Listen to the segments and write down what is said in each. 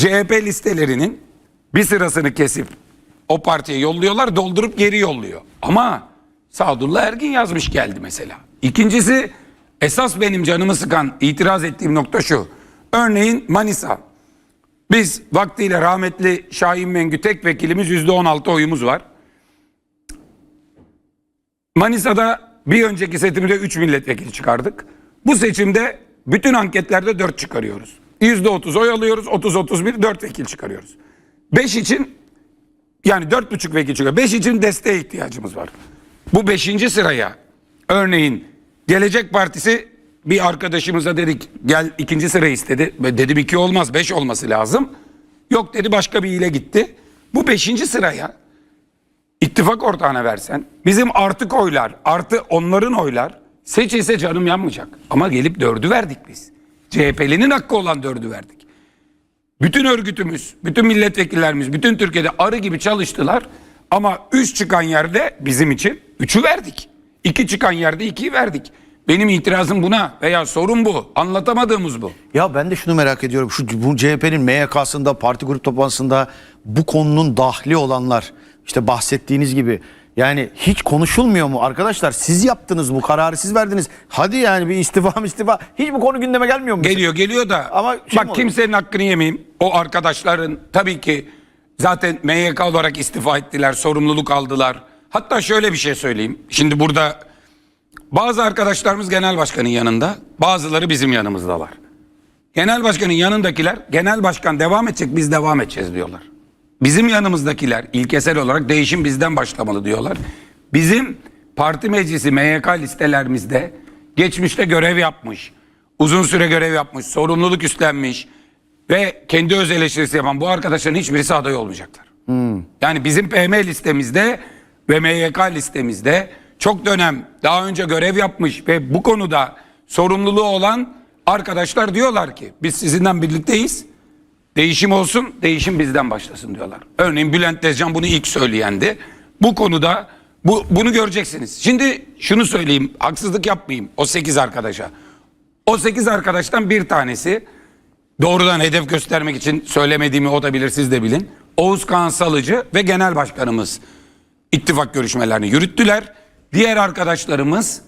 CHP listelerinin bir sırasını kesip o partiye yolluyorlar, doldurup geri yolluyor. Ama Sadullah Ergin yazmış geldi mesela. İkincisi esas benim canımı sıkan itiraz ettiğim nokta şu. Örneğin Manisa. Biz vaktiyle rahmetli Şahin Mengü tek vekilimiz yüzde on altı oyumuz var. Manisa'da bir önceki seçimde 3 milletvekili çıkardık. Bu seçimde bütün anketlerde 4 çıkarıyoruz. %30 oy alıyoruz, 30-31 4 vekil çıkarıyoruz. 5 için yani 4,5 vekil çıkıyor. 5 için desteğe ihtiyacımız var. Bu 5. sıraya örneğin Gelecek Partisi bir arkadaşımıza dedik gel ikinci sırayı istedi. Dedim 2 olmaz 5 olması lazım. Yok dedi başka bir ile gitti. Bu 5. sıraya ittifak ortağına versen bizim artık oylar artı onların oylar seçilse canım yanmayacak. Ama gelip dördü verdik biz. CHP'linin hakkı olan dördü verdik. Bütün örgütümüz, bütün milletvekillerimiz, bütün Türkiye'de arı gibi çalıştılar. Ama üç çıkan yerde bizim için üçü verdik. İki çıkan yerde ikiyi verdik. Benim itirazım buna veya sorun bu. Anlatamadığımız bu. Ya ben de şunu merak ediyorum. Şu bu CHP'nin MYK'sında, parti grup toplantısında bu konunun dahli olanlar işte bahsettiğiniz gibi yani hiç konuşulmuyor mu arkadaşlar? Siz yaptınız bu kararı siz verdiniz. Hadi yani bir istifa istifa. Hiç bu konu gündeme gelmiyor mu? Geliyor geliyor da Ama şey bak kimsenin hakkını yemeyeyim. O arkadaşların tabii ki zaten MYK olarak istifa ettiler, sorumluluk aldılar. Hatta şöyle bir şey söyleyeyim. Şimdi burada bazı arkadaşlarımız genel başkanın yanında, bazıları bizim yanımızdalar. Genel başkanın yanındakiler genel başkan devam edecek biz devam edeceğiz diyorlar. Bizim yanımızdakiler ilkesel olarak değişim bizden başlamalı diyorlar. Bizim parti meclisi MYK listelerimizde geçmişte görev yapmış, uzun süre görev yapmış, sorumluluk üstlenmiş ve kendi öz eleştirisi yapan bu arkadaşların hiçbirisi aday olmayacaklar. Yani bizim PM listemizde ve MYK listemizde çok dönem daha önce görev yapmış ve bu konuda sorumluluğu olan arkadaşlar diyorlar ki biz sizinden birlikteyiz. Değişim olsun, değişim bizden başlasın diyorlar. Örneğin Bülent Tezcan bunu ilk söyleyendi. Bu konuda bu, bunu göreceksiniz. Şimdi şunu söyleyeyim, haksızlık yapmayayım o 8 arkadaşa. O 8 arkadaştan bir tanesi doğrudan hedef göstermek için söylemediğimi o da bilir siz de bilin. Oğuz Kağan Salıcı ve genel başkanımız ittifak görüşmelerini yürüttüler. Diğer arkadaşlarımız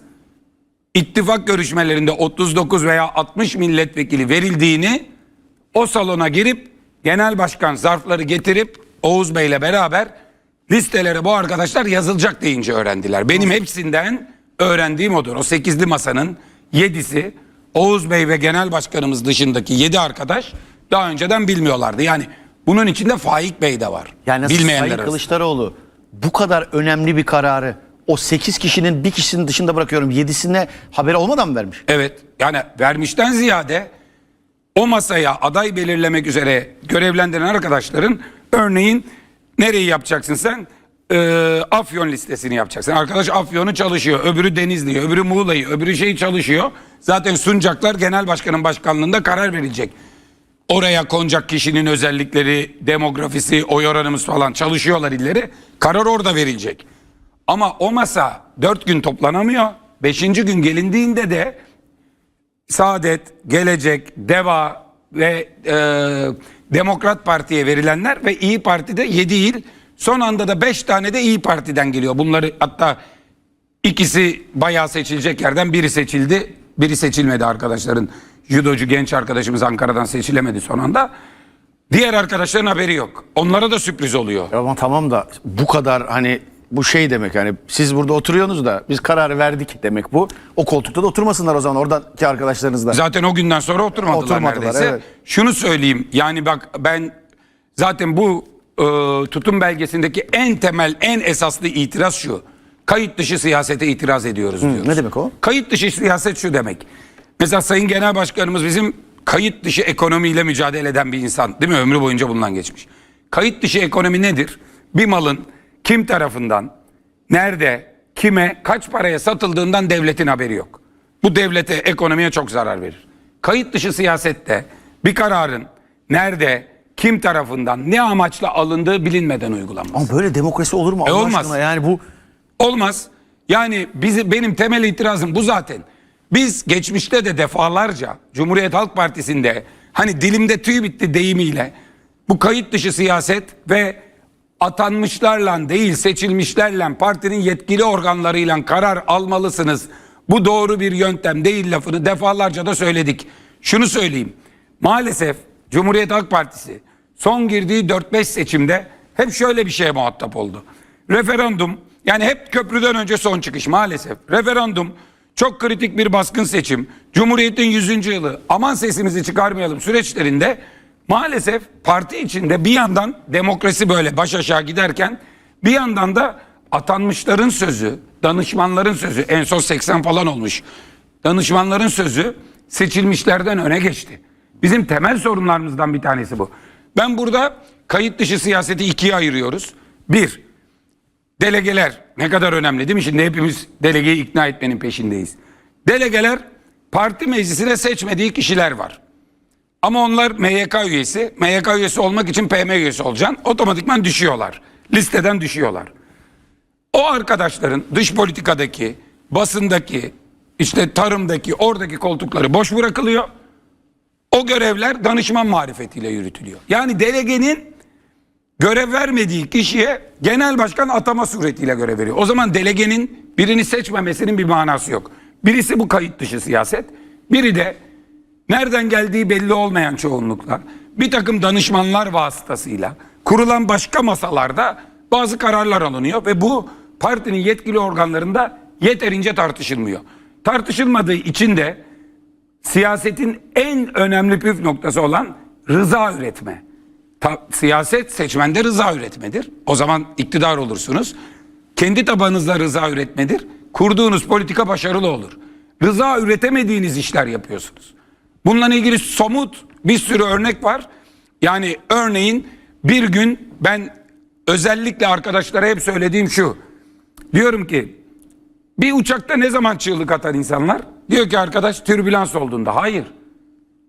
ittifak görüşmelerinde 39 veya 60 milletvekili verildiğini o salona girip genel başkan zarfları getirip Oğuz Bey'le beraber listelere bu arkadaşlar yazılacak deyince öğrendiler. Benim hepsinden öğrendiğim odur. O sekizli masanın yedisi Oğuz Bey ve genel başkanımız dışındaki yedi arkadaş daha önceden bilmiyorlardı. Yani bunun içinde Faik Bey de var. Yani Bilmeyenler Sayın arasında. Kılıçdaroğlu bu kadar önemli bir kararı o 8 kişinin bir kişisinin dışında bırakıyorum 7'sine haberi olmadan mı vermiş? Evet yani vermişten ziyade o masaya aday belirlemek üzere görevlendiren arkadaşların örneğin nereyi yapacaksın sen? Ee, Afyon listesini yapacaksın. Arkadaş Afyon'u çalışıyor. Öbürü Denizli'yi, öbürü Muğla'yı, öbürü şeyi çalışıyor. Zaten sunacaklar genel başkanın başkanlığında karar verilecek. Oraya konacak kişinin özellikleri, demografisi, oy oranımız falan çalışıyorlar illeri. Karar orada verilecek. Ama o masa dört gün toplanamıyor. Beşinci gün gelindiğinde de Saadet, Gelecek, Deva ve e, Demokrat Parti'ye verilenler ve İyi Parti'de 7 il son anda da 5 tane de İyi Parti'den geliyor. Bunları hatta ikisi bayağı seçilecek yerden biri seçildi. Biri seçilmedi arkadaşların. Judocu genç arkadaşımız Ankara'dan seçilemedi son anda. Diğer arkadaşların haberi yok. Onlara da sürpriz oluyor. Ama tamam da bu kadar hani bu şey demek hani siz burada oturuyorsunuz da biz kararı verdik demek bu. O koltukta da oturmasınlar o zaman oradaki arkadaşlarınız da. Zaten o günden sonra oturmadılar, Oturmadılar, neredeyse. evet. Şunu söyleyeyim yani bak ben zaten bu e, tutum belgesindeki en temel en esaslı itiraz şu. Kayıt dışı siyasete itiraz ediyoruz diyoruz. ne demek o? Kayıt dışı siyaset şu demek. Mesela Sayın Genel Başkanımız bizim kayıt dışı ekonomiyle mücadele eden bir insan değil mi? Ömrü boyunca bundan geçmiş. Kayıt dışı ekonomi nedir? Bir malın kim tarafından, nerede, kime, kaç paraya satıldığından devletin haberi yok. Bu devlete, ekonomiye çok zarar verir. Kayıt dışı siyasette bir kararın nerede, kim tarafından, ne amaçla alındığı bilinmeden uygulanmaz. Ama böyle demokrasi olur mu Allah E, olmaz. aşkına yani bu Olmaz. Yani bizi, benim temel itirazım bu zaten. Biz geçmişte de defalarca Cumhuriyet Halk Partisi'nde hani dilimde tüy bitti deyimiyle bu kayıt dışı siyaset ve atanmışlarla değil seçilmişlerle partinin yetkili organlarıyla karar almalısınız. Bu doğru bir yöntem değil lafını defalarca da söyledik. Şunu söyleyeyim. Maalesef Cumhuriyet Halk Partisi son girdiği 4-5 seçimde hep şöyle bir şeye muhatap oldu. Referandum yani hep köprüden önce son çıkış maalesef. Referandum çok kritik bir baskın seçim. Cumhuriyet'in 100. yılı aman sesimizi çıkarmayalım süreçlerinde maalesef parti içinde bir yandan demokrasi böyle baş aşağı giderken bir yandan da atanmışların sözü, danışmanların sözü en son 80 falan olmuş. Danışmanların sözü seçilmişlerden öne geçti. Bizim temel sorunlarımızdan bir tanesi bu. Ben burada kayıt dışı siyaseti ikiye ayırıyoruz. Bir, delegeler ne kadar önemli değil mi? Şimdi hepimiz delegeyi ikna etmenin peşindeyiz. Delegeler parti meclisine seçmediği kişiler var. Ama onlar MYK üyesi. MYK üyesi olmak için PM üyesi olacaksın. Otomatikman düşüyorlar. Listeden düşüyorlar. O arkadaşların dış politikadaki, basındaki, işte tarımdaki, oradaki koltukları boş bırakılıyor. O görevler danışman marifetiyle yürütülüyor. Yani delegenin görev vermediği kişiye genel başkan atama suretiyle görev veriyor. O zaman delegenin birini seçmemesinin bir manası yok. Birisi bu kayıt dışı siyaset. Biri de nereden geldiği belli olmayan çoğunlukla bir takım danışmanlar vasıtasıyla kurulan başka masalarda bazı kararlar alınıyor ve bu partinin yetkili organlarında yeterince tartışılmıyor. Tartışılmadığı için de siyasetin en önemli püf noktası olan rıza üretme. Ta- siyaset seçmende rıza üretmedir. O zaman iktidar olursunuz. Kendi tabanınızda rıza üretmedir. Kurduğunuz politika başarılı olur. Rıza üretemediğiniz işler yapıyorsunuz. Bununla ilgili somut bir sürü örnek var. Yani örneğin bir gün ben özellikle arkadaşlara hep söylediğim şu. Diyorum ki bir uçakta ne zaman çığlık atan insanlar? Diyor ki arkadaş türbülans olduğunda. Hayır.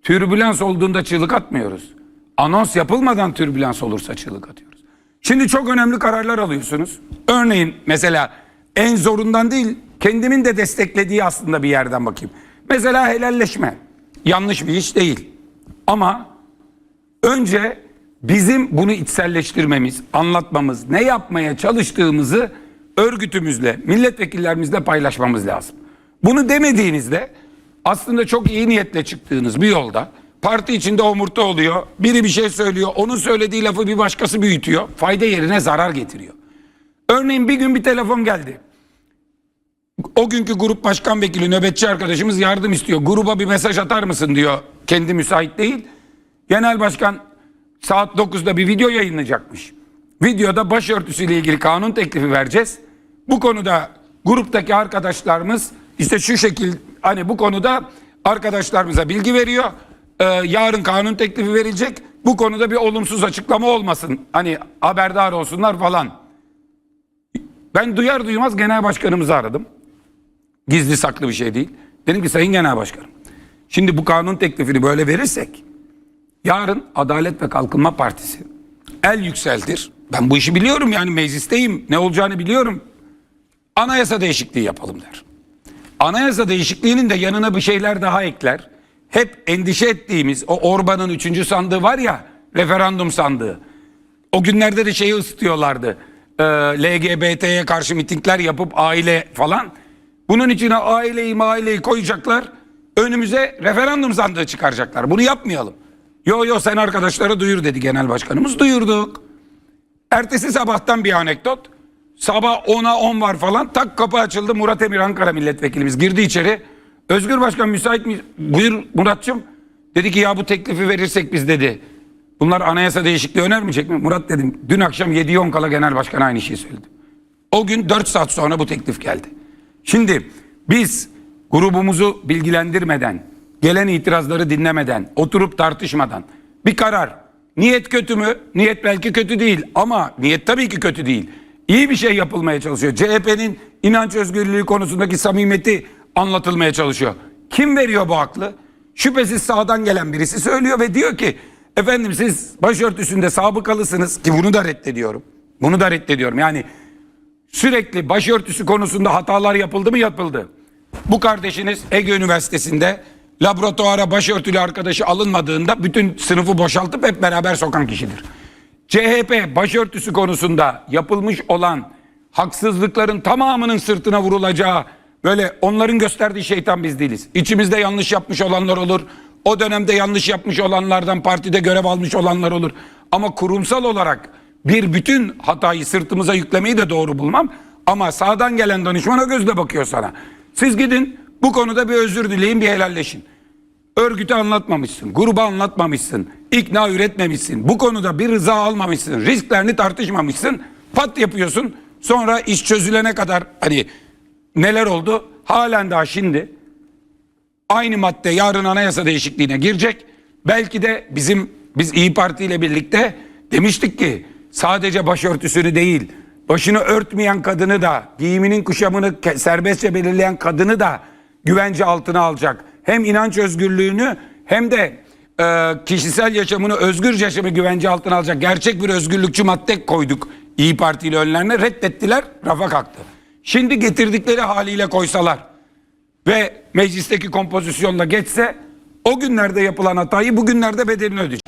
Türbülans olduğunda çığlık atmıyoruz. Anons yapılmadan türbülans olursa çığlık atıyoruz. Şimdi çok önemli kararlar alıyorsunuz. Örneğin mesela en zorundan değil kendimin de desteklediği aslında bir yerden bakayım. Mesela helalleşme. Yanlış bir iş değil. Ama önce bizim bunu içselleştirmemiz, anlatmamız, ne yapmaya çalıştığımızı örgütümüzle, milletvekillerimizle paylaşmamız lazım. Bunu demediğinizde aslında çok iyi niyetle çıktığınız bir yolda parti içinde omurta oluyor. Biri bir şey söylüyor. Onun söylediği lafı bir başkası büyütüyor. Fayda yerine zarar getiriyor. Örneğin bir gün bir telefon geldi. O günkü grup başkan vekili nöbetçi arkadaşımız yardım istiyor. Gruba bir mesaj atar mısın diyor. Kendi müsait değil. Genel başkan saat 9'da bir video yayınlayacakmış. Videoda başörtüsüyle ilgili kanun teklifi vereceğiz. Bu konuda gruptaki arkadaşlarımız işte şu şekil hani bu konuda arkadaşlarımıza bilgi veriyor. Ee, yarın kanun teklifi verilecek. Bu konuda bir olumsuz açıklama olmasın. Hani haberdar olsunlar falan. Ben duyar duymaz genel başkanımızı aradım. Gizli saklı bir şey değil. Dedim ki sayın genel başkanım. Şimdi bu kanun teklifini böyle verirsek yarın Adalet ve Kalkınma Partisi el yükseltir. Ben bu işi biliyorum yani meclisteyim. Ne olacağını biliyorum. Anayasa değişikliği yapalım der. Anayasa değişikliğinin de yanına bir şeyler daha ekler. Hep endişe ettiğimiz o Orban'ın üçüncü sandığı var ya referandum sandığı. O günlerde de şeyi ısıtıyorlardı. Ee, LGBT'ye karşı mitingler yapıp aile falan. Bunun içine aileyi aileyi koyacaklar. Önümüze referandum sandığı çıkaracaklar. Bunu yapmayalım. Yo yo sen arkadaşlara duyur dedi genel başkanımız. Duyurduk. Ertesi sabahtan bir anekdot. Sabah 10'a 10 var falan. Tak kapı açıldı. Murat Emir Ankara milletvekilimiz girdi içeri. Özgür Başkan müsait mi? Buyur Muratçım. Dedi ki ya bu teklifi verirsek biz dedi. Bunlar anayasa değişikliği önermeyecek mi? Murat dedim. Dün akşam 7'ye 10 kala genel başkan aynı şeyi söyledi. O gün 4 saat sonra bu teklif geldi. Şimdi biz grubumuzu bilgilendirmeden, gelen itirazları dinlemeden, oturup tartışmadan bir karar. Niyet kötü mü? Niyet belki kötü değil ama niyet tabii ki kötü değil. İyi bir şey yapılmaya çalışıyor. CHP'nin inanç özgürlüğü konusundaki samimiyeti anlatılmaya çalışıyor. Kim veriyor bu aklı? Şüphesiz sağdan gelen birisi söylüyor ve diyor ki efendim siz başörtüsünde sabıkalısınız ki bunu da reddediyorum. Bunu da reddediyorum. Yani sürekli başörtüsü konusunda hatalar yapıldı mı yapıldı. Bu kardeşiniz Ege Üniversitesi'nde laboratuvara başörtülü arkadaşı alınmadığında bütün sınıfı boşaltıp hep beraber sokan kişidir. CHP başörtüsü konusunda yapılmış olan haksızlıkların tamamının sırtına vurulacağı böyle onların gösterdiği şeytan biz değiliz. İçimizde yanlış yapmış olanlar olur. O dönemde yanlış yapmış olanlardan partide görev almış olanlar olur. Ama kurumsal olarak bir bütün hatayı sırtımıza yüklemeyi de doğru bulmam. Ama sağdan gelen danışman o gözle bakıyor sana. Siz gidin bu konuda bir özür dileyin bir helalleşin. Örgütü anlatmamışsın, grubu anlatmamışsın, ikna üretmemişsin, bu konuda bir rıza almamışsın, risklerini tartışmamışsın, pat yapıyorsun. Sonra iş çözülene kadar hani neler oldu? Halen daha şimdi aynı madde yarın anayasa değişikliğine girecek. Belki de bizim biz İyi Parti ile birlikte demiştik ki sadece başörtüsünü değil başını örtmeyen kadını da giyiminin kuşamını serbestçe belirleyen kadını da güvence altına alacak. Hem inanç özgürlüğünü hem de e, kişisel yaşamını özgür yaşamı güvence altına alacak gerçek bir özgürlükçü madde koyduk İyi Parti ile önlerine reddettiler rafa kalktı. Şimdi getirdikleri haliyle koysalar ve meclisteki kompozisyonla geçse o günlerde yapılan hatayı bugünlerde bedelini ödeyecek.